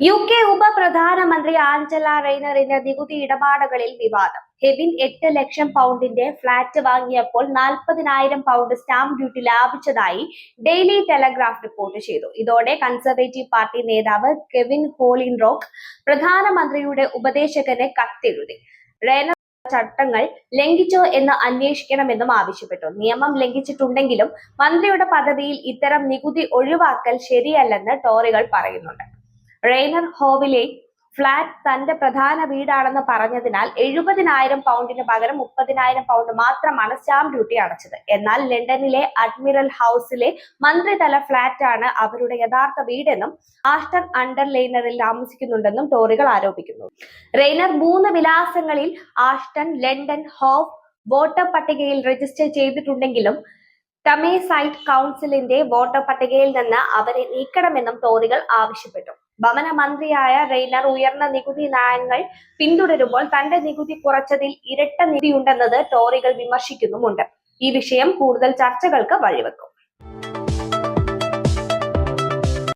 U K ഉപപ്രധാനമന്ത്രി Angela റെയ്നറിന്റെ നികുതി ഇടപാടുകളിൽ വിവാദം. ഹെവിൻ എട്ട് ലക്ഷം പൗണ്ടിന്റെ ഫ്ളാറ്റ് വാങ്ങിയപ്പോൾ നാൽപ്പതിനായിരം പൗണ്ട് സ്റ്റാമ്പ് ഡ്യൂട്ടി ലാഭിച്ചതായി ഡെയിലി ടെലഗ്രാഫ് റിപ്പോർട്ട് ചെയ്തു. ഇതോടെ കൺസർവേറ്റീവ് പാർട്ടി നേതാവ് കെവിൻ ഹോളിൻ റോക്ക് പ്രധാനമന്ത്രിയുടെ ഉപദേശകന് കത്തെഴുതി. റെയ്നർ ചട്ടങ്ങൾ ലംഘിച്ചോ എന്ന് അന്വേഷിക്കണമെന്നും ആവശ്യപ്പെട്ടു. നിയമം ലംഘിച്ചിട്ടുണ്ടെങ്കിലും മന്ത്രിയുടെ പദവിയിൽ ഇത്തരം നികുതി ഒഴിവാക്കൽ ശരിയല്ലെന്ന് ടോറികൾ പറയുന്നുണ്ട്. റെയ്നർ ഹോവിലെ ഫ്ളാറ്റ് തന്റെ പ്രധാന വീടാണെന്ന് പറഞ്ഞതിനാൽ എഴുപതിനായിരം പൗണ്ടിന് പകരം മുപ്പതിനായിരം പൗണ്ട് മാത്രമാണ് സ്റ്റാമ്പ് ഡ്യൂട്ടി അടച്ചത്. എന്നാൽ ലണ്ടനിലെ അഡ്മിറൽ ഹൗസിലെ മന്ത്രിതല ഫ്ളാറ്റാണ് അവരുടെ യഥാർത്ഥ വീടെന്നും ആസ്റ്റർ അണ്ടർ ലൈനറിൽ താമസിക്കുന്നുണ്ടെന്നും ടോറികൾ ആരോപിക്കുന്നു. റെയ്നർ മൂന്ന് വിലാസങ്ങളിൽ ആസ്റ്റൺ ലണ്ടൻ ഹോവ് വോട്ടർ പട്ടികയിൽ രജിസ്റ്റർ ചെയ്തിട്ടുണ്ടെങ്കിലും ടമേസൈറ്റ് കൗൺസിലിന്റെ വോട്ടർ പട്ടികയിൽ നിന്ന് അവരെ നീക്കണമെന്നും ടോറികൾ ആവശ്യപ്പെട്ടു. ഭവന മന്ത്രിയായ റെയ്നർ ഉയർന്ന നികുതി നയങ്ങൾ പിന്തുടരുമ്പോൾ തന്റെ നികുതി കുറച്ചതിൽ ഇരട്ട നിധിയുണ്ടെന്നത് ടോറികൾ വിമർശിക്കുന്നുമുണ്ട്. ഈ വിഷയം കൂടുതൽ ചർച്ചകൾക്ക് വഴിവെക്കും.